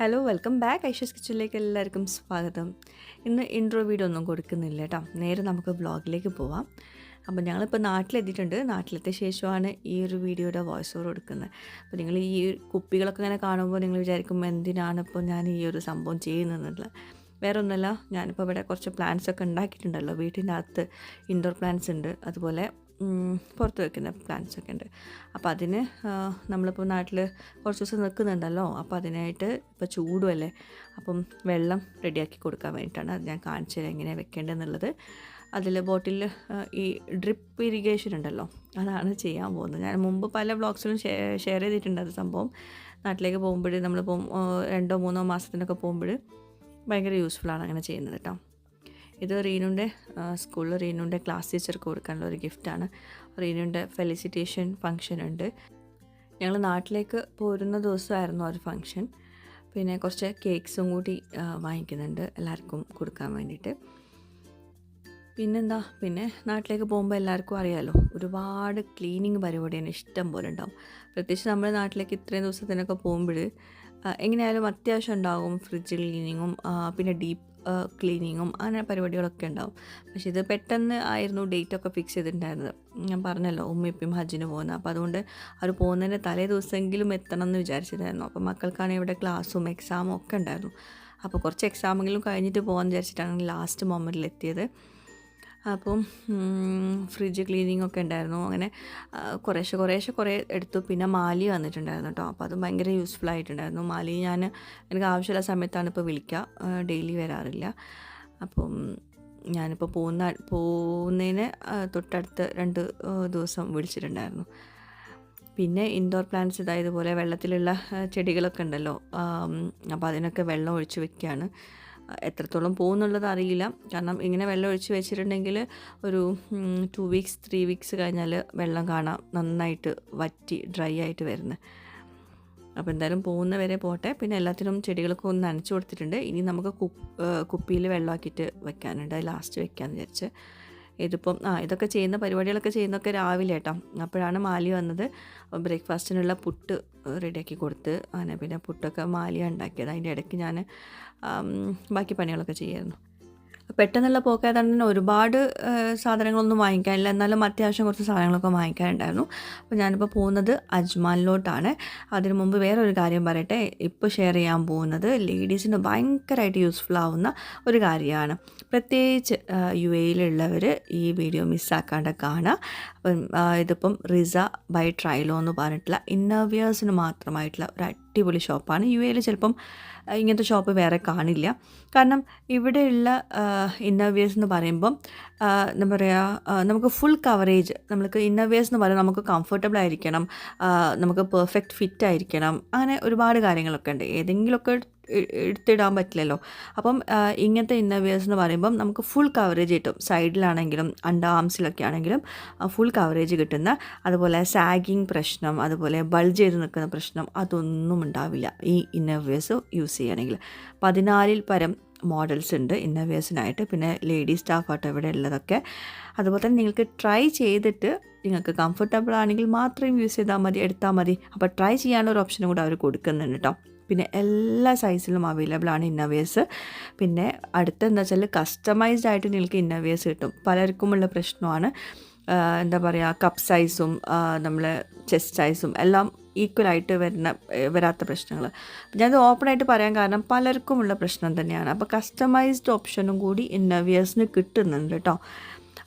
Hello welcome back Aisha's കിച്ചണിലേക്ക് എല്ലാവർക്കും സ്വാഗതം. ഇന്ന് ഇൻട്രോ വീഡിയോ ഒന്നും കൊടുക്കുന്നില്ല കേട്ടോ. നേരെ നമുക്ക് ബ്ലോഗിലേക്ക് പോവാം. അപ്പോൾ ഞങ്ങളിപ്പോൾ നാട്ടിലെത്തിയിട്ടുണ്ട്. നാട്ടിലെത്തിയ ശേഷമാണ് ഈ ഒരു വീഡിയോയുടെ വോയിസ് ഓവർ കൊടുക്കുന്നത്. അപ്പോൾ നിങ്ങൾ ഈ കുപ്പികളൊക്കെ ഇങ്ങനെ കാണുമ്പോൾ നിങ്ങൾ വിചാരിക്കും എന്തിനാണ് ഇപ്പോൾ ഞാൻ ഈ ഒരു സംഭവം ചെയ്യുന്നതെന്നുള്ളത് വേറെ ഒന്നുമല്ല ഞാനിപ്പോൾ ഇവിടെ കുറച്ച് പ്ലാന്റ്സ് ഒക്കെ ഉണ്ടാക്കിയിട്ടുണ്ടല്ലോ. വീട്ടിന്റെ അകത്ത് ഇൻഡോർ പ്ലാന്റ്സ് ഉണ്ട്. അതുപോലെ പുറത്ത് വെക്കുന്ന പ്ലാന്റ്സ് ഒക്കെ ഉണ്ട്. അപ്പോൾ അതിന് നമ്മളിപ്പോൾ നാട്ടിൽ കുറച്ച് ദിവസം നിൽക്കുന്നുണ്ടല്ലോ. അപ്പോൾ അതിനായിട്ട് ഇപ്പോൾ ചൂടുമല്ലേ അപ്പം വെള്ളം റെഡിയാക്കി കൊടുക്കാൻ വേണ്ടിയിട്ടാണ് അത് ഞാൻ കാണിച്ചു തരാം എങ്ങനെയാണ് വെക്കേണ്ടതെന്നുള്ളത്. അതിൽ ബോട്ടിൽ ഈ ഡ്രിപ്പ് ഇറിഗേഷൻ ഉണ്ടല്ലോ അതാണ് ചെയ്യാൻ പോകുന്നത്. ഞാൻ മുമ്പ് പല വ്ളോഗ്സിലും ഷെയർ ചെയ്തിട്ടുണ്ട് അത് സംഭവം. നാട്ടിലേക്ക് പോകുമ്പോൾ നമ്മൾ രണ്ടോ മൂന്നോ മാസത്തിനൊക്കെ പോകുമ്പോൾ ഭയങ്കര യൂസ്ഫുള്ളാണ് അങ്ങനെ ചെയ്യുന്നത് കേട്ടോ ഇത് റീനുന്റെ സ്കൂളിൽ റീനുന്റെ ക്ലാസ് ടീച്ചർക്ക് കൊടുക്കാനുള്ള ഒരു ഗിഫ്റ്റാണ്. റീനുന്റെ ഫെലിസിറ്റേഷൻ ഫംഗ്ഷൻ ഉണ്ട് ഞങ്ങൾ നാട്ടിലേക്ക് പോരുന്ന ദിവസമായിരുന്നു ഒരു ഫംഗ്ഷൻ. പിന്നെ കുറച്ച് കേക്ക്സും കൂടി വാങ്ങിക്കുന്നുണ്ട് എല്ലാവർക്കും കൊടുക്കാൻ വേണ്ടിയിട്ട്. പിന്നെന്താ? പിന്നെ നാട്ടിലേക്ക് പോകുമ്പോൾ എല്ലാവർക്കും അറിയാമല്ലോ ഒരുപാട് ക്ലീനിങ് പരിപാടിയാണ് ഇഷ്ടം പോലെ ഉണ്ടാവും. പ്രത്യേകിച്ച് നമ്മുടെ നാട്ടിലേക്ക് ഇത്രയും ദിവസത്തിനൊക്കെ പോകുമ്പോൾ എങ്ങനെയായാലും അത്യാവശ്യം ഉണ്ടാകും ഫ്രിഡ്ജ് ക്ലീനിങ്ങും പിന്നെ ഡീപ്പ് ക്ലീനിങ്ങും അങ്ങനെ പരിപാടികളൊക്കെ ഉണ്ടാവും. പക്ഷേ ഇത് പെട്ടെന്ന് ആയിരുന്നു ഡേറ്റ് ഒക്കെ ഫിക്സ് ചെയ്തിട്ടുണ്ടായിരുന്നത്. ഞാൻ പറഞ്ഞല്ലോ ഉമ്മയിപ്പം ഹജ്ജിന് പോകുന്നത്. അപ്പോൾ അതുകൊണ്ട് അവർ പോകുന്നതിന്റെ തലേ ദിവസമെങ്കിലും എത്തണം എന്ന് വിചാരിച്ചിട്ടായിരുന്നു അപ്പോൾ മക്കൾക്കാണെങ്കിൽ ഇവിടെ ക്ലാസ്സും എക്സാമും ഒക്കെ ഉണ്ടായിരുന്നു. അപ്പോൾ കുറച്ച് എക്സാമെങ്കിലും കഴിഞ്ഞിട്ട് പോകാമെന്ന് വിചാരിച്ചിട്ടാണ് ലാസ്റ്റ് മൊമെന്റിൽ എത്തിയത്. അപ്പം ഫ്രിഡ്ജ് ക്ലീനിങ് ഒക്കെ ഉണ്ടായിരുന്നു. അങ്ങനെ കുറേശ്ശെ കുറേശ്ശെ കുറേ എടുത്തു. പിന്നെ മാലി വന്നിട്ടുണ്ടായിരുന്നു കേട്ടോ. അപ്പോൾ അത് ഭയങ്കര യൂസ്ഫുൾ ആയിട്ടുണ്ടായിരുന്നു. മാലി ഞാൻ എനിക്ക് ആവശ്യമുള്ള സമയത്താണ് ഇപ്പോൾ വിളിക്കുക. ഡെയിലി വരാറില്ല. അപ്പം ഞാനിപ്പോൾ പോകുന്ന പോകുന്നതിന് തൊട്ടടുത്ത് രണ്ട് ദിവസം വിളിച്ചിട്ടുണ്ടായിരുന്നു. പിന്നെ ഇൻഡോർ പ്ലാന്റ്സ് ഇതായതുപോലെ വെള്ളത്തിലുള്ള ചെടികളൊക്കെ ഉണ്ടല്ലോ. അപ്പോൾ അതിനൊക്കെ വെള്ളം ഒഴിച്ച് വെക്കുകയാണ്. എത്രത്തോളം പോകുന്നുള്ളത് അറിയില്ല. കാരണം ഇങ്ങനെ വെള്ളം ഒഴിച്ച് വെച്ചിട്ടുണ്ടെങ്കിൽ ഒരു ടു വീക്സ് ത്രീ വീക്സ് കഴിഞ്ഞാൽ വെള്ളം കാണാം. നന്നായിട്ട് വറ്റി ഡ്രൈ ആയിട്ട് വരുന്നത് അപ്പോൾ എന്തായാലും പോകുന്ന വരെ പോട്ടെ. പിന്നെ എല്ലാത്തിനും ചെടികളൊക്കെ ഒന്ന് നനച്ച് കൊടുത്തിട്ടുണ്ട്. ഇനി നമുക്ക് കുപ്പിയിൽ വെള്ളമാക്കിയിട്ട് വെക്കാനുണ്ട്. ലാസ്റ്റ് വെക്കാമെന്ന് വിചാരിച്ച്. ഇതിപ്പം ആ ഇതൊക്കെ ചെയ്യുന്ന പരിപാടികളൊക്കെ ചെയ്യുന്നൊക്കെ രാവിലെ കേട്ടോ അപ്പോഴാണ് മാലി വന്നത്. ബ്രേക്ക്ഫാസ്റ്റിനുള്ള പുട്ട് റെഡിയാക്കി കൊടുത്ത് അങ്ങനെ പിന്നെ പുട്ടൊക്കെ മാലിയ ഉണ്ടാക്കിയത്. അതിന്റെ ഇടയ്ക്ക് ഞാൻ ബാക്കി പണികളൊക്കെ ചെയ്യായിരുന്നു. പെട്ടെന്നുള്ള പോക്കായതുകൊണ്ട് തന്നെ ഒരുപാട് സാധനങ്ങളൊന്നും വാങ്ങിക്കാനില്ല. എന്നാലും അത്യാവശ്യം കുറച്ച് സാധനങ്ങളൊക്കെ വാങ്ങിക്കാനുണ്ടായിരുന്നു. അപ്പോൾ ഞാനിപ്പോൾ പോകുന്നത് അജ്മാലിലോട്ടാണ്. അതിനു മുമ്പ് വേറൊരു കാര്യം പറയട്ടെ. ഇപ്പോൾ ഷെയർ ചെയ്യാൻ പോകുന്നത് ലേഡീസിന് ഭയങ്കരമായിട്ട് യൂസ്ഫുൾ ആവുന്ന ഒരു കാര്യമാണ്. പ്രത്യേകിച്ച് യു എയിലുള്ളവർ ഈ വീഡിയോ മിസ്സാക്കാണ്ട് കാണുക. അപ്പം ഇതിപ്പം റിസ ബൈ ട്രൈലോ എന്ന് പറഞ്ഞിട്ടുള്ള ഇന്നർവിയേഴ്സിന് മാത്രമായിട്ടുള്ള ഒരു അടിപൊളി ഷോപ്പാണ് യു എയിൽ ചിലപ്പം ഇങ്ങനത്തെ ഷോപ്പ് വേറെ കാണില്ല. കാരണം ഇവിടെയുള്ള ഇന്നർവേഴ്സ് എന്ന് പറയുമ്പം എന്താ പറയുക നമുക്ക് ഫുൾ കവറേജ് നമുക്ക് ഇന്നർവേഴ്സ് എന്ന് പറയുന്നത് നമുക്ക് കംഫർട്ടബിൾ ആയിരിക്കണം നമുക്ക് പെർഫെക്റ്റ് ഫിറ്റ് ആയിരിക്കണം അങ്ങനെ ഒരുപാട് കാര്യങ്ങളൊക്കെ ഉണ്ട്. ഏതെങ്കിലുമൊക്കെ എടുത്തിടാൻ പറ്റില്ലല്ലോ. അപ്പം ഇങ്ങനത്തെ ഇന്നർവിയേഴ്സ് എന്ന് പറയുമ്പം നമുക്ക് ഫുൾ കവറേജ് കിട്ടും. സൈഡിലാണെങ്കിലും അണ്ടർ ആംസിലൊക്കെ ആണെങ്കിലും ഫുൾ കവറേജ് കിട്ടുന്ന അതുപോലെ സാഗിങ് പ്രശ്നം അതുപോലെ ബൾജ് ചെയ്ത് നിൽക്കുന്ന പ്രശ്നം അതൊന്നും ഉണ്ടാവില്ല ഈ ഇന്നർവിയേഴ്സ് യൂസ് ചെയ്യുകയാണെങ്കിൽ പതിനാലിൽ പരം മോഡൽസ് ഉണ്ട് ഇന്നർവിയേഴ്സിനായിട്ട് പിന്നെ ലേഡി സ്റ്റാഫ് ആട്ടോ ഇവിടെ ഉള്ളതൊക്കെ. അതുപോലെ തന്നെ നിങ്ങൾക്ക് ട്രൈ ചെയ്തിട്ട് നിങ്ങൾക്ക് കംഫർട്ടബിൾ ആണെങ്കിൽ മാത്രം യൂസ് ചെയ്താൽ മതി എടുത്താൽ മതി. അപ്പോൾ ട്രൈ ചെയ്യാനുള്ള ഒരു ഓപ്ഷനും കൂടെ അവർ കൊടുക്കുന്നുണ്ട് കേട്ടോ പിന്നെ എല്ലാ സൈസിലും അവൈലബിൾ ആണ് ഇന്നവേഴ്സ് പിന്നെ അടുത്ത എന്താ വെച്ചാൽ കസ്റ്റമൈസ്ഡ് ആയിട്ട് നിങ്ങൾക്ക് ഇന്നവേഴ്സ് കിട്ടും. പലർക്കുമുള്ള പ്രശ്നമാണ്. എന്താ പറയുക കപ്പ് സൈസും നമ്മൾ ചെസ്റ്റ് സൈസും എല്ലാം ഈക്വലായിട്ട് വരുന്ന വരാത്ത പ്രശ്നങ്ങൾ ഞാനത് ഓപ്പണായിട്ട് പറയാൻ കാരണം പലർക്കുമുള്ള പ്രശ്നം തന്നെയാണ്. അപ്പോൾ കസ്റ്റമൈസ്ഡ് ഓപ്ഷനും കൂടി ഇന്നവേഴ്സിന് കിട്ടുന്നുണ്ട് കേട്ടോ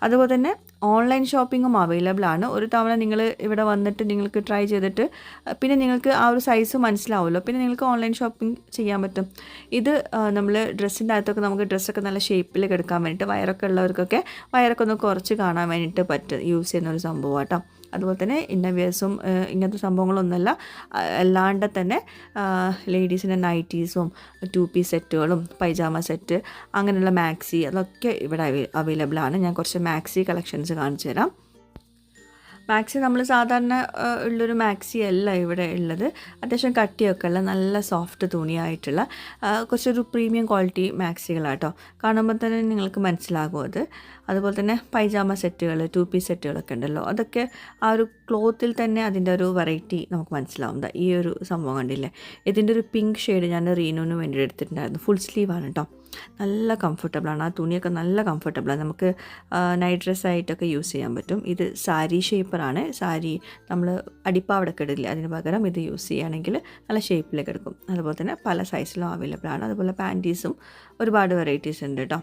അതുപോലെ തന്നെ ഓൺലൈൻ ഷോപ്പിങ്ങും അവൈലബിൾ ആണ്. ഒരു തവണ നിങ്ങൾ ഇവിടെ വന്നിട്ട് നിങ്ങൾക്ക് ട്രൈ ചെയ്തിട്ട് പിന്നെ നിങ്ങൾക്ക് ആ ഒരു സൈസ് മനസ്സിലാവുമല്ലോ. പിന്നെ നിങ്ങൾക്ക് ഓൺലൈൻ ഷോപ്പിംഗ് ചെയ്യാൻ പറ്റും. ഇത് നമ്മൾ ഡ്രസ്സിന്റെ അകത്തൊക്കെ നമുക്ക് ഡ്രസ്സൊക്കെ നല്ല ഷേപ്പിൽ എടുക്കാൻ വേണ്ടിയിട്ട് വയറൊക്കെ ഉള്ളവർക്കൊക്കെ വയറൊക്കെ ഒന്ന് കുറച്ച് കാണാൻ വേണ്ടിയിട്ട് പറ്റും. യൂസ് ചെയ്യുന്ന ഒരു സംഭവം കേട്ടോ അതുപോലെ തന്നെ ഇന്നവേഴ്സും ഇങ്ങനത്തെ സംഭവങ്ങളൊന്നുമല്ല. അല്ലാണ്ട് തന്നെ ലേഡീസിന്റെ നൈറ്റീസും ടു പീസ് സെറ്റുകളും പൈജാമ സെറ്റ് അങ്ങനെയുള്ള മാക്സി അതൊക്കെ ഇവിടെ അവൈലബിൾ ആണ്. ഞാൻ കുറച്ച് മാക്സി കളക്ഷൻസ് കാണിച്ചു തരാം മാക്സി നമ്മൾ സാധാരണ ഉള്ളൊരു മാക്സി അല്ല ഇവിടെ ഉള്ളത്. അത്യാവശ്യം കട്ടിയൊക്കെ ഉള്ള നല്ല സോഫ്റ്റ് തുണിയായിട്ടുള്ള കുറച്ചൊരു പ്രീമിയം ക്വാളിറ്റി മാക്സികളാട്ടോ കാണുമ്പോൾ തന്നെ നിങ്ങൾക്ക് മനസ്സിലാകും അത്. അതുപോലെ തന്നെ പൈജാമ സെറ്റുകൾ ടു പീസ് സെറ്റുകളൊക്കെ ഉണ്ടല്ലോ. അതൊക്കെ ആ ഒരു ക്ലോത്തിൽ തന്നെ അതിന്റെ ഒരു വെറൈറ്റി നമുക്ക് മനസ്സിലാവും. ദാ ഈ ഒരു സംഭവം കണ്ടില്ലേ? ഇതിന്റെ ഒരു പിങ്ക് ഷെയ്ഡ് ഞാൻ റീനോന് വേണ്ടി എടുത്തിട്ടുണ്ടായിരുന്നു. ഫുൾ സ്ലീവാണ് കേട്ടോ നല്ല കംഫർട്ടബിളാണ് ആ തുണിയൊക്കെ നല്ല കംഫർട്ടബിളാണ് നമുക്ക് നൈറ്റ് ഡ്രസ്സായിട്ടൊക്കെ യൂസ് ചെയ്യാൻ പറ്റും. ഇത് സാരി ഷേപ്പറാണ് സാരി നമ്മൾ അടിപ്പാവടൊക്കെ ഇടില്ല അതിന് പകരം ഇത് യൂസ് ചെയ്യുകയാണെങ്കിൽ നല്ല ഷേപ്പിലേക്ക് എടുക്കും. അതുപോലെ തന്നെ പല സൈസിലും അവൈലബിൾ ആണ്. അതുപോലെ പാന്റീസും ഒരുപാട് വെറൈറ്റീസ് ഉണ്ട് കേട്ടോ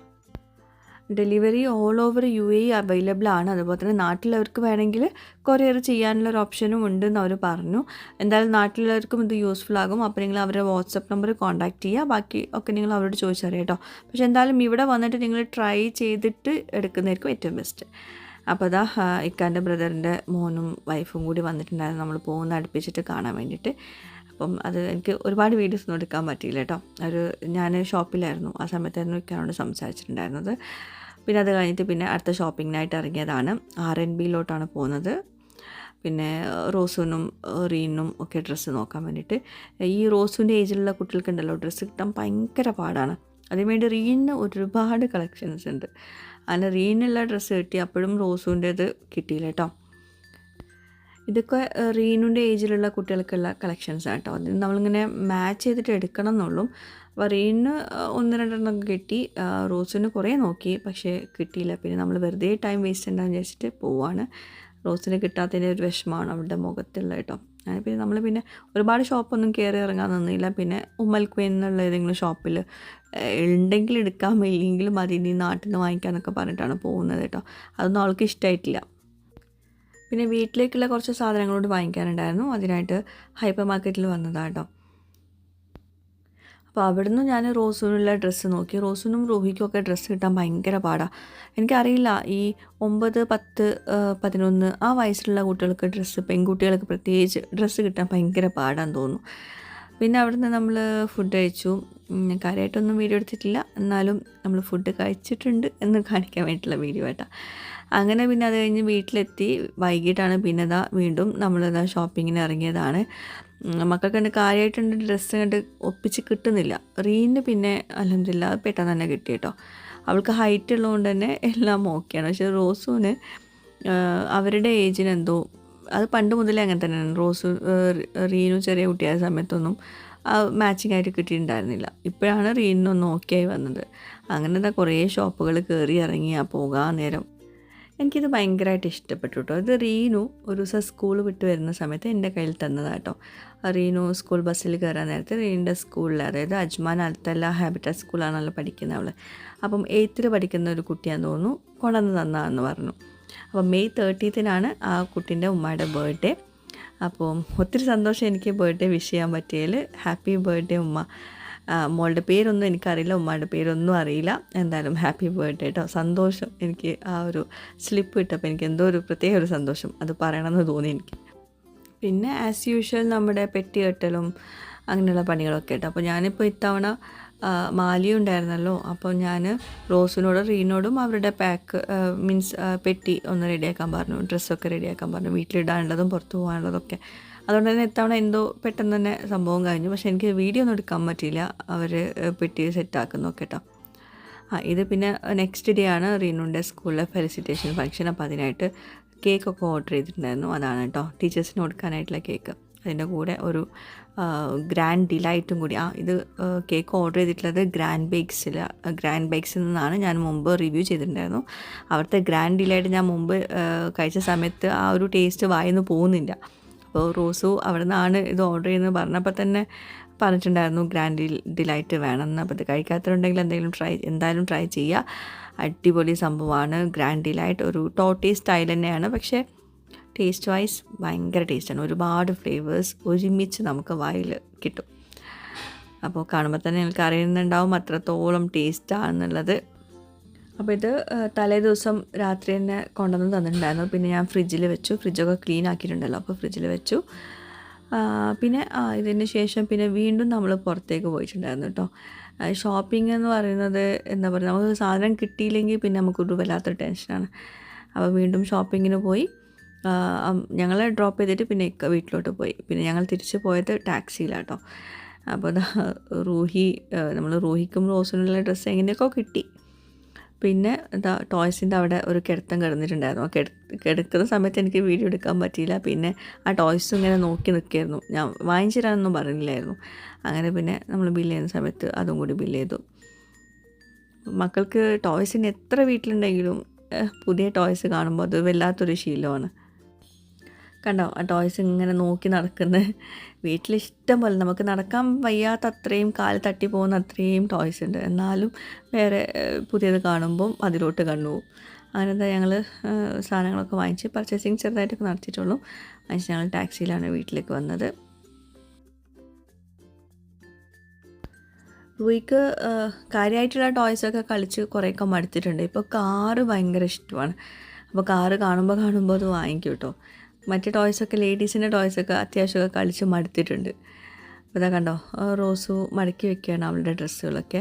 delivery all over U A available ആണ്. അതുപോലെ തന്നെ നാട്ടിലുള്ളവർക്ക് വേണമെങ്കിൽ കൊറിയർ ചെയ്യാനുള്ള ഒരു ഓപ്ഷനും ഉണ്ട് എന്ന് അവർ പറഞ്ഞു. എന്തായാലും നാട്ടിലുള്ളവർക്കും ഇത് യൂസ്ഫുൾ ആകും. അപ്പോൾ നിങ്ങൾ അവരുടെ വാട്സപ്പ് നമ്പർ കോൺടാക്ട് ചെയ്യുക. ബാക്കി ഒക്കെ നിങ്ങൾ അവരോട് ചോദിച്ചറിയാം കേട്ടോ. പക്ഷേ എന്തായാലും ഇവിടെ വന്നിട്ട് നിങ്ങൾ ട്രൈ ചെയ്തിട്ട് എടുക്കുന്നതായിരിക്കും ഏറ്റവും ബെസ്റ്റ്. അപ്പോൾ അതാ ഇക്കാന്റെ ബ്രദറിന്റെ മോനും വൈഫും കൂടി വന്നിട്ടുണ്ടായിരുന്നു. നമ്മൾ പോകുന്ന അടുപ്പിച്ചിട്ട് കാണാൻ വേണ്ടിയിട്ട്. അപ്പം അത് എനിക്ക് ഒരുപാട് വീഡിയോസ് ഒന്നും എടുക്കാൻ പറ്റിയില്ല കേട്ടോ. ഒരു ഞാൻ ഷോപ്പിലായിരുന്നു. ആ സമയത്തായിരുന്നു ഇക്കാനോട് സംസാരിച്ചിട്ടുണ്ടായിരുന്നത്. പിന്നെ അത് കഴിഞ്ഞിട്ട് പിന്നെ അടുത്ത ഷോപ്പിങ്ങിനായിട്ട് ഇറങ്ങിയതാണ്. ആർ എൻ ബിയിലോട്ടാണ് പോകുന്നത്. പിന്നെ റോസൂനും റീനും ഒക്കെ ഡ്രസ്സ് നോക്കാൻ വേണ്ടിയിട്ട്. ഈ റോസുവിന്റെ ഏജിലുള്ള കുട്ടികൾക്കുണ്ടല്ലോ ഡ്രസ്സ് കിട്ടാൻ ഭയങ്കര പാടാണ്. അതിനുവേണ്ടി റീനിന് ഒരുപാട് കളക്ഷൻസ് ഉണ്ട്. അങ്ങനെ റീനുള്ള ഡ്രസ്സ് കിട്ടി അപ്പോഴും റോസുന്റേത് കിട്ടിയില്ല കേട്ടോ. ഇതൊക്കെ റീനുന്റെ ഏജിലുള്ള കുട്ടികൾക്കുള്ള കളക്ഷൻസ് കേട്ടോ. അതിന് നമ്മളിങ്ങനെ മാച്ച് ചെയ്തിട്ട് എടുക്കണം എന്നുള്ളൂ. അപ്പോൾ റീനിന് ഒന്ന് രണ്ടെണ്ണം കിട്ടി. റോസിന് കുറേ നോക്കി പക്ഷേ കിട്ടിയില്ല. പിന്നെ നമ്മൾ വെറുതെ ടൈം വേസ്റ്റ് ഉണ്ടാകും വിചാരിച്ചിട്ട് പോവാണ്. റോസിന് കിട്ടാത്തതിന്റെ ഒരു വിഷമമാണ് അവളുടെ മുഖത്തുള്ള കേട്ടോ. അങ്ങനെ പിന്നെ നമ്മൾ പിന്നെ ഒരുപാട് ഷോപ്പൊന്നും കയറി ഇറങ്ങാൻ നിന്നില്ല. പിന്നെ ഉമ്മൽക്കുവ എന്നുള്ള ഏതെങ്കിലും ഷോപ്പിൽ ഉണ്ടെങ്കിൽ എടുക്കാൻ ഇല്ലെങ്കിലും അതിൽ നിന്ന് നാട്ടിൽ നിന്ന് വാങ്ങിക്കാന്നൊക്കെ പറഞ്ഞിട്ടാണ് പോകുന്നത് കേട്ടോ. അതൊന്നും അവൾക്ക് ഇഷ്ടമായിട്ടില്ല. പിന്നെ വീട്ടിലേക്കുള്ള കുറച്ച് സാധനങ്ങളോട് വാങ്ങിക്കാനുണ്ടായിരുന്നു. അതിനായിട്ട് ഹൈപ്പർ മാർക്കറ്റിൽ വന്നതാണ് കേട്ടോ അപ്പോൾ അവിടുന്ന് ഞാൻ റോസൂനുള്ള ഡ്രസ്സ് നോക്കി. റോസൂനും റോഹിക്കും ഒക്കെ ഡ്രസ്സ് കിട്ടാൻ ഭയങ്കര പാടാണ് എനിക്കറിയില്ല ഈ ഒമ്പത് പത്ത് പതിനൊന്ന് ആ വയസ്സിലുള്ള കുട്ടികൾക്ക് ഡ്രസ്സ് പെൺകുട്ടികൾക്ക് പ്രത്യേകിച്ച് ഡ്രസ്സ് കിട്ടാൻ ഭയങ്കര പാടാന്ന് തോന്നുന്നു. പിന്നെ അവിടുന്ന് നമ്മൾ ഫുഡ് കഴിച്ചു. കാര്യമായിട്ടൊന്നും വീഡിയോ എടുത്തിട്ടില്ല. എന്നാലും നമ്മൾ ഫുഡ് കഴിച്ചിട്ടുണ്ട് എന്ന് കാണിക്കാൻ വേണ്ടിയിട്ടുള്ള വീഡിയോ ആയിട്ടാ. അങ്ങനെ പിന്നെ അത് കഴിഞ്ഞ് വീട്ടിലെത്തി. വൈകിട്ടാണ് പിന്നെ ഇതാ വീണ്ടും നമ്മൾ നമ്മളിതാ ഷോപ്പിങ്ങിന് ഇറങ്ങിയതാണ്. മക്കൾക്ക് കണ്ട് കാര്യമായിട്ടുണ്ട് ഡ്രസ്സ് കണ്ട് ഒപ്പിച്ച് കിട്ടുന്നില്ല. റീന് പിന്നെ അലഹമില്ല പെട്ടെന്ന് തന്നെ കിട്ടി കേട്ടോ. അവൾക്ക് ഹൈറ്റ് ഉള്ളതുകൊണ്ട് തന്നെ എല്ലാം ഓക്കെയാണ് പക്ഷേ റോസുവിന് ആ, അവരുടെ ഏജിന് എന്തോ അത് പണ്ട് മുതലേ അങ്ങനെ തന്നെയാണ്. റോസ് റീനു ചെറിയ കുട്ടിയായ സമയത്തൊന്നും മാച്ചിങ് ആയിട്ട് കിട്ടിയിട്ടുണ്ടായിരുന്നില്ല. ഇപ്പോഴാണ് റീനിനൊന്ന് ഓക്കെ ആയി വന്നത്. അങ്ങനെ തന്നെ കുറേ ഷോപ്പുകൾ കയറി ഇറങ്ങി ആ പോകാൻ നേരം. എനിക്കിത് ഭയങ്കരമായിട്ട് ഇഷ്ടപ്പെട്ടു കേട്ടോ ഇത് റീനു ഒരു ദിവസം സ്കൂൾ വിട്ട് വരുന്ന സമയത്ത് എന്റെ കയ്യിൽ തന്നതാണ് കേട്ടോ റീനു സ്കൂൾ ബസ്സിൽ കയറാൻ നേരത്തെ റീനിന്റെ സ്കൂളിൽ അതായത് അജ്മാൻ അൽത്തല്ല ഹാബിറ്റ സ്കൂളാണല്ലോ പഠിക്കുന്നത് അവൾ അപ്പം എയ്ത്തിൽ പഠിക്കുന്ന ഒരു കുട്ടിയാന്ന് തോന്നുന്നു കൊണ്ടുവന്ന് തന്നാന്ന് പറഞ്ഞു. അപ്പം മെയ് തേർട്ടീത്തിനാണ് ആ കുട്ടീന്റെ ഉമ്മയുടെ ബർത്ത്ഡേ അപ്പോൾ ഒത്തിരി സന്തോഷം എനിക്ക് ബർത്ത്ഡേ വിഷ് ചെയ്യാൻ പറ്റിയതിൽ. ഹാപ്പി ബർത്ത്ഡേ ഉമ്മ. മോളുടെ പേരൊന്നും എനിക്കറിയില്ല ഉമ്മയുടെ പേരൊന്നും അറിയില്ല. എന്തായാലും ഹാപ്പി ബർത്ത്ഡേ കേട്ടോ സന്തോഷം എനിക്ക് ആ ഒരു സ്ലിപ്പ് കിട്ടപ്പോൾ എനിക്ക് എന്തോ ഒരു പ്രത്യേക ഒരു സന്തോഷം അത് പറയണമെന്ന് തോന്നി എനിക്ക്. പിന്നെ ആസ് യൂഷ്വൽ നമ്മുടെ പെട്ടി കെട്ടലും അങ്ങനെയുള്ള പണികളൊക്കെ കേട്ടോ. അപ്പോൾ ഞാനിപ്പോൾ ഇത്തവണ മാലിയും ഉണ്ടായിരുന്നല്ലോ. അപ്പോൾ ഞാൻ റോസിനോടും റീനോടും അവരുടെ പാക്ക് മീൻസ് പെട്ടി ഒന്ന് റെഡിയാക്കാൻ പറഞ്ഞു. ഡ്രസ്സൊക്കെ റെഡിയാക്കാൻ പറഞ്ഞു. വീട്ടിലിടാനുള്ളതും പുറത്ത് പോകാനുള്ളതൊക്കെ. അതുകൊണ്ട് തന്നെ ഇത്തവണ എന്തോ പെട്ടെന്ന് തന്നെ സംഭവം കഴിഞ്ഞു. പക്ഷേ എനിക്ക് വീഡിയോ ഒന്നും എടുക്കാൻ പറ്റിയില്ല. അവർ പെട്ടി സെറ്റാക്കുന്നൊക്കെ കേട്ടോ. ആ ഇത് പിന്നെ നെക്സ്റ്റ് ഡേ ആണ് റീനുന്റെ സ്കൂളിലെ ഫെലിസിറ്റേഷൻ ഫംഗ്ഷൻ. അപ്പോൾ അതിനായിട്ട് കേക്കൊക്കെ ഓർഡർ ചെയ്തിട്ടുണ്ടായിരുന്നു. അതാണ് കേട്ടോ. ടീച്ചേഴ്സിന് കൊടുക്കാനായിട്ടുള്ള കേക്ക് അതിന്റെ കൂടെ ഒരു ഗ്രാൻഡ് ഡിലൈറ്റും കൂടി. ആ ഇത് കേക്ക് ഓർഡർ ചെയ്തിട്ടുള്ളത് ഗ്രാൻഡ് ബേക്സിൽ ഗ്രാൻഡ് ബേക്സിൽ നിന്നാണ് ഞാൻ മുമ്പ് റിവ്യൂ ചെയ്തിട്ടുണ്ടായിരുന്നു. അവിടുത്തെ ഗ്രാൻഡ് ഡിലൈറ്റ് ഞാൻ മുമ്പ് കഴിച്ച സമയത്ത് ആ ഒരു ടേസ്റ്റ് വായിന്ന് പോകുന്നില്ല. അപ്പോൾ റോസു അവിടെ നിന്നാണ് ഇത് ഓർഡർ ചെയ്യുന്നത് പറഞ്ഞപ്പോൾ തന്നെ പറഞ്ഞിട്ടുണ്ടായിരുന്നു ഗ്രാൻഡ് ഡിലൈറ്റ് വേണമെന്ന്. അപ്പോൾ ഇത് കഴിക്കാത്തവരുണ്ടെങ്കിൽ എന്തെങ്കിലും ട്രൈ എന്തായാലും ട്രൈ ചെയ്യുക. അടിപൊളി സംഭവമാണ്. ഗ്രാൻഡ് ഡിലൈറ്റ് ഒരു ടോട്ടി സ്റ്റൈൽ തന്നെയാണ്. പക്ഷേ ടേസ്റ്റ് വൈസ് ഭയങ്കര ടേസ്റ്റാണ് ഒരുപാട് ഫ്ലേവേഴ്സ് ഒരുമിച്ച് നമുക്ക് വായിൽ കിട്ടും. അപ്പോൾ കാണുമ്പോൾ തന്നെ നിങ്ങൾക്ക് അറിയുന്നുണ്ടാവും അത്രത്തോളം ടേസ്റ്റാണെന്നുള്ളത് അപ്പോൾ ഇത് തലേ ദിവസം രാത്രി തന്നെ കൊണ്ടുവന്ന് തന്നിട്ടുണ്ടായിരുന്നു. പിന്നെ ഞാൻ ഫ്രിഡ്ജിൽ വെച്ചു. ഫ്രിഡ്ജൊക്കെ ക്ലീൻ ആക്കിയിട്ടുണ്ടല്ലോ. അപ്പോൾ ഫ്രിഡ്ജിൽ വെച്ചു. പിന്നെ ഇതിന് ശേഷം പിന്നെ വീണ്ടും നമ്മൾ പുറത്തേക്ക് പോയിട്ടുണ്ടായിരുന്നു കേട്ടോ. ഷോപ്പിംഗ് എന്ന് പറയുന്നത് എന്താ പറയുക നമുക്ക് സാധനം കിട്ടിയില്ലെങ്കിൽ പിന്നെ നമുക്കൊരു വല്ലാത്തൊരു ടെൻഷനാണ് അപ്പോൾ വീണ്ടും ഷോപ്പിങ്ങിന് പോയി. ഞങ്ങളെ ഡ്രോപ്പ് ചെയ്തിട്ട് പിന്നെ വീട്ടിലോട്ട് പോയി. പിന്നെ ഞങ്ങൾ തിരിച്ച് പോയത് ടാക്സിയിലാട്ടോ. അപ്പോൾ റൂഹി നമ്മൾ റൂഹിക്കും റോസിനുള്ള ഡ്രസ്സ് എങ്ങനെയൊക്കെ കിട്ടി. പിന്നെ എന്താ ടോയ്സിന്റെ അവിടെ ഒരു കിടത്തം കിടന്നിട്ടുണ്ടായിരുന്നു. ആ കിട കിടക്കുന്ന സമയത്ത് എനിക്ക് വീഡിയോ എടുക്കാൻ പറ്റിയില്ല. പിന്നെ ആ ടോയ്സ് ഇങ്ങനെ നോക്കി നിൽക്കുകയായിരുന്നു ഞാൻ വാങ്ങിച്ചു തരാനൊന്നും പറഞ്ഞില്ലായിരുന്നു. അങ്ങനെ പിന്നെ നമ്മൾ ബിൽ ചെയ്യുന്ന സമയത്ത് അതും കൂടി ബിൽ ചെയ്തു. മക്കൾക്ക് ടോയ്സിന് എത്ര വീട്ടിലുണ്ടെങ്കിലും പുതിയ ടോയ്സ് കാണുമ്പോൾ അത് വല്ലാത്തൊരു ശീലമാണ്. കണ്ടോ? ആ ടോയ്സ് ഇങ്ങനെ നോക്കി നടക്കുന്നത് വീട്ടിലിഷ്ടം പോലെ നമുക്ക് നടക്കാൻ വയ്യാത്ത അത്രയും കാൽ തട്ടി പോകുന്ന അത്രയും ടോയ്സ് ഉണ്ട്. എന്നാലും വേറെ പുതിയത് കാണുമ്പം അതിലോട്ട് കണ്ടുപോകും അങ്ങനെ എന്താ ഞങ്ങൾ സാധനങ്ങളൊക്കെ വാങ്ങിച്ച് പർച്ചേസിങ് ചെറുതായിട്ടൊക്കെ നടത്തിയിട്ടുള്ളൂ. വാങ്ങിച്ച് ഞങ്ങൾ ടാക്സിയിലാണ് വീട്ടിലേക്ക് വന്നത്. റൂയിക്ക് കാര്യമായിട്ടുള്ള ടോയ്സൊക്കെ കളിച്ച് കുറേയൊക്കെ മടുത്തിട്ടുണ്ട്. ഇപ്പോൾ കാറ് ഭയങ്കര ഇഷ്ടമാണ്. അപ്പോൾ കാറ് കാണുമ്പോൾ കാണുമ്പോൾ അത് വാങ്ങിക്കും കേട്ടോ മറ്റേ ടോയ്സൊക്കെ ലേഡീസിന്റെ ടോയ്സൊക്കെ അത്യാവശ്യമൊക്കെ കളിച്ച് മടുത്തിട്ടുണ്ട്. അപ്പോൾ ഇതാ കണ്ടോ റോസു മടക്കി വെക്കുകയാണ് അവളുടെ ഡ്രസ്സുകളൊക്കെ.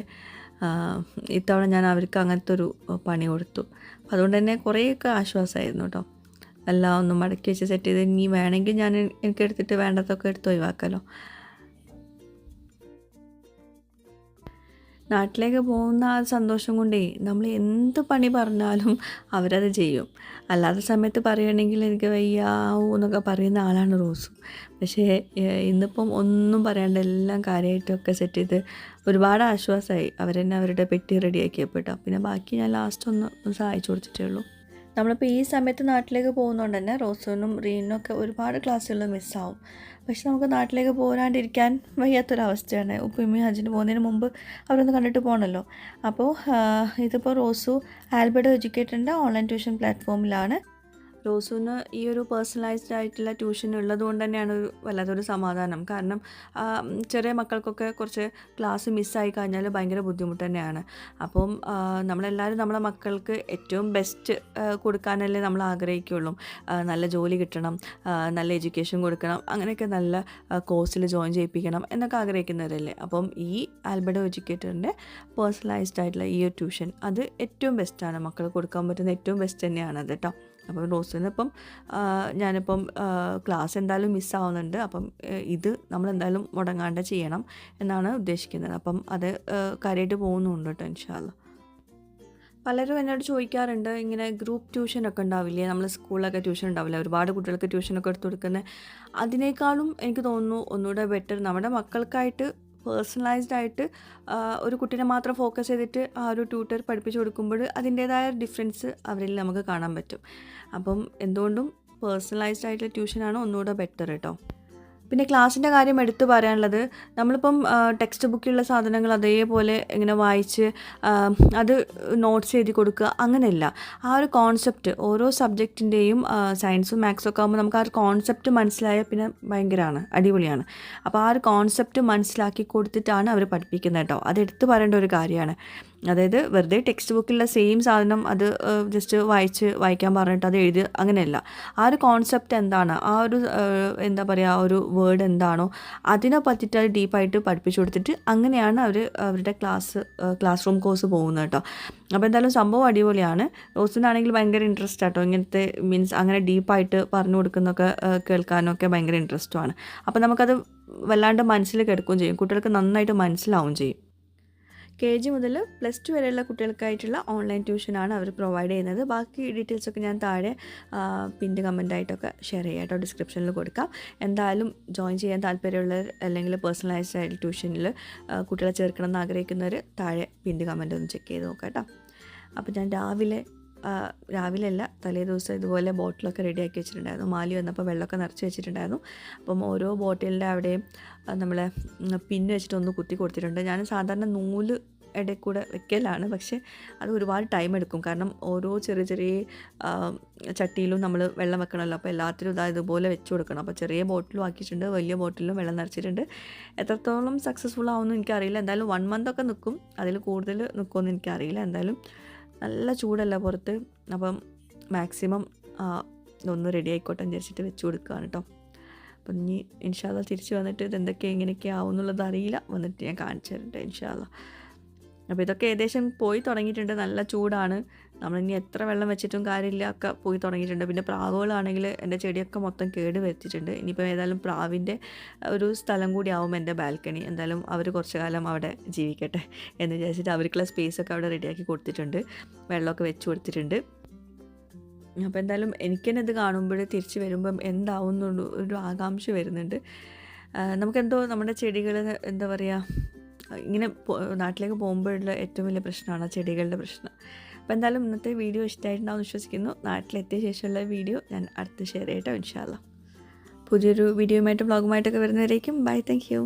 ഇത്തവണ ഞാൻ അവർക്ക് അങ്ങനത്തെ ഒരു പണി കൊടുത്തു. അപ്പോൾ അതുകൊണ്ട് തന്നെ കുറേയൊക്കെ ആശ്വാസമായിരുന്നു കേട്ടോ. എല്ലാം ഒന്ന് മടക്കി വെച്ച് സെറ്റ് ചെയ്ത് ഇനി വേണമെങ്കിൽ ഞാൻ എനിക്ക് എടുത്തിട്ട് വേണ്ടതൊക്കെ എടുത്ത് ഒഴിവാക്കാമല്ലോ നാട്ടിലേക്ക് പോകുന്ന ആ സന്തോഷം കൊണ്ടേ നമ്മൾ എന്ത് പണി പറഞ്ഞാലും അവരത് ചെയ്യും. അല്ലാത്ത സമയത്ത് പറയുകയാണെങ്കിൽ എനിക്ക് വയ്യാവൂ എന്നൊക്കെ പറയുന്ന ആളാണ് റോസും. പക്ഷേ ഇന്നിപ്പം ഒന്നും പറയാണ്ട് എല്ലാം കാര്യമായിട്ടൊക്കെ സെറ്റ് ചെയ്ത് ഒരുപാട് ആശ്വാസമായി. അവരെന്നെ അവരുടെ പെട്ടി റെഡിയാക്കിയപ്പെട്ടോ പിന്നെ ബാക്കി ഞാൻ ലാസ്റ്റ് ഒന്ന് സഹായിച്ചു കൊടുത്തിട്ടേ ഉള്ളൂ. നമ്മളിപ്പോൾ ഈ സമയത്ത് നാട്ടിലേക്ക് പോകുന്നതുകൊണ്ട് തന്നെ റോസോനും റീനും ഒക്കെ ഒരുപാട് ക്ലാസ്സുകൾ മിസ്സാവും. പക്ഷെ നമുക്ക് നാട്ടിലേക്ക് പോരാണ്ടിരിക്കാൻ വയ്യാത്തൊരവസ്ഥയാണ്. ഉപ്പുമ്മയും ഹജ്ജിന് പോകുന്നതിന് മുമ്പ് അവരൊന്ന് കണ്ടിട്ട് പോകണമല്ലോ അപ്പോൾ ഇതിപ്പോൾ റോസു ആൽബർട്ട് എഡ്യൂക്കേറ്ററിന്റെ ഓൺലൈൻ ട്യൂഷൻ പ്ലാറ്റ്ഫോമിലാണ്. റോസുവിന് ഈ ഒരു പേഴ്സണലൈസ്ഡ് ആയിട്ടുള്ള ട്യൂഷൻ ഉള്ളത് കൊണ്ട് തന്നെയാണ് ഒരു വല്ലാത്തൊരു സമാധാനം. കാരണം ചെറിയ മക്കൾക്കൊക്കെ കുറച്ച് ക്ലാസ് മിസ്സായി കഴിഞ്ഞാൽ ഭയങ്കര ബുദ്ധിമുട്ട് തന്നെയാണ്. അപ്പം നമ്മളെല്ലാവരും നമ്മളെ മക്കൾക്ക് ഏറ്റവും ബെസ്റ്റ് കൊടുക്കാനല്ലേ നമ്മൾ ആഗ്രഹിക്കുള്ളൂ. നല്ല ജോലി കിട്ടണം നല്ല എഡ്യൂക്കേഷൻ കൊടുക്കണം അങ്ങനെയൊക്കെ നല്ല കോഴ്സിൽ ജോയിൻ ചെയ്യിപ്പിക്കണം എന്നൊക്കെ ആഗ്രഹിക്കുന്നവരല്ലേ. അപ്പം ഈ ആൽബഡോ എഡ്യൂക്കേറ്ററിന്റെ പേഴ്സണലൈസ്ഡ് ആയിട്ടുള്ള ഈ ഒരു ട്യൂഷൻ അത് ഏറ്റവും ബെസ്റ്റാണ് മക്കൾ കൊടുക്കാൻ പറ്റുന്ന ഏറ്റവും ബെസ്റ്റ് തന്നെയാണ് അത് കേട്ടോ അപ്പം റോസിന് ഇപ്പം ആ, ഞാനിപ്പം ക്ലാസ് എന്തായാലും മിസ്സാവുന്നുണ്ട് അപ്പം ഇത് നമ്മൾ എന്തായാലും മുടങ്ങാണ്ട് ചെയ്യണം എന്നാണ് ഉദ്ദേശിക്കുന്നത്. അപ്പം അത് കാര്യമായിട്ട് പോകുന്നുണ്ട് കേട്ടോ ഇൻഷാല്ല പലരും എന്നോട് ചോദിക്കാറുണ്ട് ഇങ്ങനെ ഗ്രൂപ്പ് ട്യൂഷനൊക്കെ ഉണ്ടാവില്ലേ? നമ്മൾ സ്കൂളിലൊക്കെ ട്യൂഷൻ ഉണ്ടാവില്ലേ? ഒരുപാട് കുട്ടികൾക്ക് ട്യൂഷനൊക്കെ എടുത്തു കൊടുക്കുന്നത് അതിനേക്കാളും എനിക്ക് തോന്നുന്നു ഒന്നുകൂടെ ബെറ്റർ നമ്മുടെ മക്കൾക്കായിട്ട് പേഴ്സണലൈസ്ഡ് ആയിട്ട് ഒരു കുട്ടീനെ മാത്രം ഫോക്കസ് ചെയ്തിട്ട് ആ ഒരു ട്യൂട്ടർ പഠിപ്പിച്ചു കൊടുക്കുമ്പോൾ അതിന്റേതായ ഡിഫറൻസ് അവരിൽ നമുക്ക് കാണാൻ പറ്റും. അപ്പം എന്തുകൊണ്ടും പേഴ്സണലൈസ്ഡ് ആയിട്ടുള്ള ട്യൂഷനാണ് ഒന്നുകൂടെ ബെറ്റർ കേട്ടോ പിന്നെ ക്ലാസ്സിന്റെ കാര്യം എടുത്തു പറയാനുള്ളത് നമ്മളിപ്പം ടെക്സ്റ്റ് ബുക്കിലുള്ള സാധനങ്ങൾ അതേപോലെ ഇങ്ങനെ വായിച്ച് അത് നോട്ട്സ് എഴുതി കൊടുക്കുക അങ്ങനെയല്ല. ആ ഒരു കോൺസെപ്റ്റ് ഓരോ സബ്ജക്റ്റിന്റെയും സയൻസും മാത്സും ഒക്കെ ആകുമ്പോൾ നമുക്ക് ആ ഒരു കോൺസെപ്റ്റ് മനസ്സിലായാൽ പിന്നെ ഭയങ്കരമാണ് അടിപൊളിയാണ്. അപ്പോൾ ആ ഒരു കോൺസെപ്റ്റ് മനസ്സിലാക്കി കൊടുത്തിട്ടാണ് അവർ പഠിപ്പിക്കുന്നത് കേട്ടോ. അത് എടുത്തു പറയേണ്ട ഒരു കാര്യമാണ്. അതായത് വെറുതെ ടെക്സ്റ്റ് ബുക്കിലുള്ള സെയിം സാധനം അത് ജസ്റ്റ് വായിച്ച് വായിക്കാൻ പറഞ്ഞിട്ട് അത് എഴുതി അങ്ങനെയല്ല. ആ ഒരു കോൺസെപ്റ്റ് എന്താണ്? ആ ഒരു എന്താ പറയുക ഒരു വേർഡ് എന്താണോ അതിനെ പറ്റിയിട്ട് അത് ഡീപ്പായിട്ട് പഠിപ്പിച്ചു കൊടുത്തിട്ട് അങ്ങനെയാണ് അവർ അവരുടെ ക്ലാസ് ക്ലാസ് റൂം കോഴ്സ് പോകുന്നത് കേട്ടോ. അപ്പോൾ എന്തായാലും സംഭവം അടിപൊളിയാണ്. റോസിനാണെങ്കിൽ ഭയങ്കര ഇൻട്രസ്റ്റ് ആട്ടോ. ഇങ്ങനത്തെ മീൻസ് അങ്ങനെ ഡീപ്പായിട്ട് പറഞ്ഞു കൊടുക്കുന്നൊക്കെ കേൾക്കാനൊക്കെ ഭയങ്കര ഇൻട്രസ്റ്റുമാണ് അപ്പോൾ നമുക്കത് വല്ലാണ്ട് മനസ്സിൽ കിടക്കുകയും ചെയ്യും. കുട്ടികൾക്ക് നന്നായിട്ട് മനസ്സിലാവും ചെയ്യും. കെ ജി മുതൽ പ്ലസ് ടു വരെയുള്ള കുട്ടികൾക്കായിട്ടുള്ള ഓൺലൈൻ ട്യൂഷനാണ് അവർ പ്രൊവൈഡ് ചെയ്യുന്നത്. ബാക്കി ഡീറ്റെയിൽസൊക്കെ ഞാൻ താഴെ പിന്റെ കമന്റായിട്ടൊക്കെ ഷെയർ ചെയ്യാം കേട്ടോ. ഡിസ്ക്രിപ്ഷനിൽ കൊടുക്കാം. എന്തായാലും ജോയിൻ ചെയ്യാൻ താല്പര്യമുള്ളവർ അല്ലെങ്കിൽ പേഴ്സണലൈസ്ഡ് ആയിട്ട് ട്യൂഷനിൽ കുട്ടികളെ ചേർക്കണം എന്ന് ആഗ്രഹിക്കുന്നവർ താഴെ പിന്റെ കമന്റ് ഒന്ന് ചെക്ക് ചെയ്ത് നോക്കാം കേട്ടോ. അപ്പോൾ ഞാൻ രാവിലെ രാവിലെ അല്ല തലേ ദിവസം ഇതുപോലെ ബോട്ടിലൊക്കെ റെഡിയാക്കി വെച്ചിട്ടുണ്ടായിരുന്നു. മാലി വന്നപ്പോൾ വെള്ളമൊക്കെ നിറച്ച് വെച്ചിട്ടുണ്ടായിരുന്നു. അപ്പം ഓരോ ബോട്ടിലിന്റെ അവിടെയും നമ്മളെ പിന്ന് വെച്ചിട്ട് ഒന്ന് കുത്തി കൊടുത്തിട്ടുണ്ട്. ഞാൻ സാധാരണ നൂൽ ഇടയിൽ കൂടെ വെക്കലാണ്. പക്ഷേ അത് ഒരുപാട് ടൈം എടുക്കും. കാരണം ഓരോ ചെറിയ ചെറിയ ചട്ടിയിലും നമ്മൾ വെള്ളം വെക്കണമല്ലോ. അപ്പോൾ എല്ലാത്തിലും ഇതാ ഇതുപോലെ വെച്ച് കൊടുക്കണം. അപ്പോൾ ചെറിയ ബോട്ടിലും ആക്കിയിട്ടുണ്ട്. വലിയ ബോട്ടിലും വെള്ളം നിറച്ചിട്ടുണ്ട്. എത്രത്തോളം സക്സസ്ഫുൾ ആവുമെന്ന് എനിക്കറിയില്ല. എന്തായാലും വൺ മന്ത് ഒക്കെ നിൽക്കും. അതിൽ കൂടുതൽ നിൽക്കുമെന്ന് എനിക്കറിയില്ല. എന്തായാലും നല്ല ചൂടല്ല പുറത്ത്. അപ്പം മാക്സിമം ഒന്ന് റെഡി ആയിക്കോട്ടെ എന്ന് വിചാരിച്ചിട്ട് വെച്ച് കൊടുക്കുകയാണ് കേട്ടോ അപ്പം ഇനി ഇൻഷാല്ല തിരിച്ച് വന്നിട്ട് ഇത് എന്തൊക്കെ എങ്ങനെയൊക്കെ എന്നുള്ളത് അറിയില്ല. വന്നിട്ട് ഞാൻ കാണിച്ചു തരട്ടെ ഇൻഷാല്ല അപ്പോൾ ഇതൊക്കെ ഏകദേശം പോയി തുടങ്ങിയിട്ടുണ്ട്. നല്ല ചൂടാണ്. നമ്മളിനി എത്ര വെള്ളം വെച്ചിട്ടും കാര്യമില്ല. ഒക്കെ പോയി തുടങ്ങിയിട്ടുണ്ട്. പിന്നെ പ്രാവുകളാണെങ്കിൽ എന്റെ ചെടിയൊക്കെ മൊത്തം കേട് വരുത്തിയിട്ടുണ്ട്. ഇനിയിപ്പോൾ ഏതായാലും പ്രാവിന്റെ ഒരു സ്ഥലം കൂടി ആവും എന്റെ ബാൽക്കണി. എന്തായാലും അവർ കുറച്ച് കാലം അവിടെ ജീവിക്കട്ടെ എന്ന് വിചാരിച്ചിട്ട് അവർക്കുള്ള സ്പേസൊക്കെ അവിടെ റെഡിയാക്കി കൊടുത്തിട്ടുണ്ട്. വെള്ളമൊക്കെ വെച്ച് കൊടുത്തിട്ടുണ്ട്. അപ്പോൾ എന്തായാലും എനിക്ക് തന്നെ ഇത് കാണുമ്പോൾ തിരിച്ച് വരുമ്പം എന്താവുന്നുള്ളൂ ഒരു ആകാംക്ഷ വരുന്നുണ്ട്. നമുക്കെന്തോ നമ്മുടെ ചെടികൾ എന്താ പറയുക ഇങ്ങനെ നാട്ടിലേക്ക് പോകുമ്പോഴുള്ള ഏറ്റവും വലിയ പ്രശ്നമാണ് ചെടികളുടെ പ്രശ്നം. അപ്പോൾ എന്തായാലും ഇന്നത്തെ വീഡിയോ ഇഷ്ടമായിട്ടുണ്ടാവും വിശ്വസിക്കുന്നു. നാട്ടിലെത്തിയ ശേഷമുള്ള വീഡിയോ ഞാൻ അടുത്ത് ഷെയർ ചെയ്യട്ടോ ഇൻഷാല്ല പുതിയൊരു വീഡിയോയുമായിട്ടും വ്ളോഗുമായിട്ടൊക്കെ വരുന്നവരേക്കും ബൈ താങ്ക് യു